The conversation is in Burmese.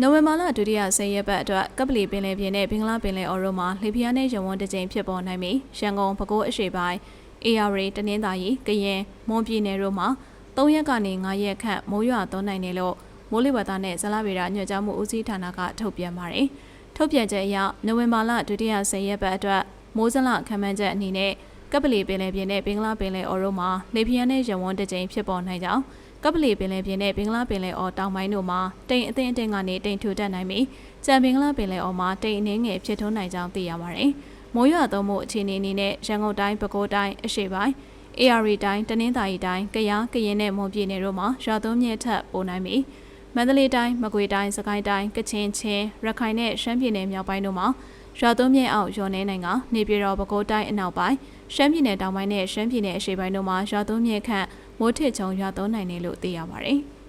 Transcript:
နိုဝင်ဘာလဒုတိယဆယ်ရက်ပတ်အတွက်ကပလီပင်လယ်ပြင်နဲ့ဘင်္ဂလားပင်လယ်အော်တို့မှာလေပြင်းနဲ့ရဝန်းတစ်ကြိမ်ဖြစ်ပေါ်နိုင်ပြီးရန်ကုန်ပဲခူးအရှေ့ပိုင်း AR တနင်္သာရီကရင်မွန်ပြည်နယ်တို့မှာ3ရက်ကနေ5ရက်ခန့်မိုးရွာသွန်းနိုင်တယ်လို့မိုးလေဝသနဲ့ဇလဗေဒညွှန်ကြားမှုဦးစီးဌာနကထုတ်ပြန်ပါတယ်။ထုတ်ပြန်ချက်အရနိုဝင်ဘာလဒုတိယဆယ်ရက်ပတ်အတွက်မိုးစလခံမှန်းချက်အနေနဲ့ကပလီပင်လယ်ပြင်နဲ့ဘင်္ဂလားပင်လယ်အော်တို့မှာလေပြင်းနဲ့ရဝန်းတစ်ကြိမ်ဖြစ်ပေါ်နိုင်ကြောင်း ကပလီပင်လယ်ပြင်နဲ့ဘင်္ဂလားပင်လယ်အော်တောင်ပိုင်းတို့မှာတိမ်အထင်အထင်ကနေတိမ်ထူတက်နိုင်ပြီးကြံဘင်္ဂလားပင်လယ်အော်မှာတိမ်အနှင်းငယ်ဖြစ်ထွန်းနိုင်ကြောင်းသိရပါတယ်။မိုးရွာသွန်းမှုအခြေအနေအနေနဲ့ရန်ကုန်တိုင်းပဲခူးတိုင်းအရှေ့ပိုင်း AR တိုင်းတနင်္သာရီတိုင်းကယားကရင်နဲ့မွန်ပြည်နယ်တို့မှာရွာသွန်းမြင့်ထက်ပိုနိုင်ပြီးမန္တလေးတိုင်းမကွေတိုင်းစကိုင်းတိုင်းကချင်ချင်းရခိုင်နဲ့ရှမ်းပြည်နယ်မြောက်ပိုင်းတို့မှာ ရွာသွန်းမြင့်အောင်ရွာနေနိုင်ကနေပြည်တော်ပဲခူးတိုင်းအနောက်ပိုင်းရှမ်းပြည်နယ်တောင်ပိုင်းနဲ့ရှမ်းပြည်နယ်အရှေ့ပိုင်းတို့မှာရွာသွန်းမြင့်ခန့်မိုးထစ်ချုံရွာသွန်းနိုင်တယ်လို့သိရပါတယ်။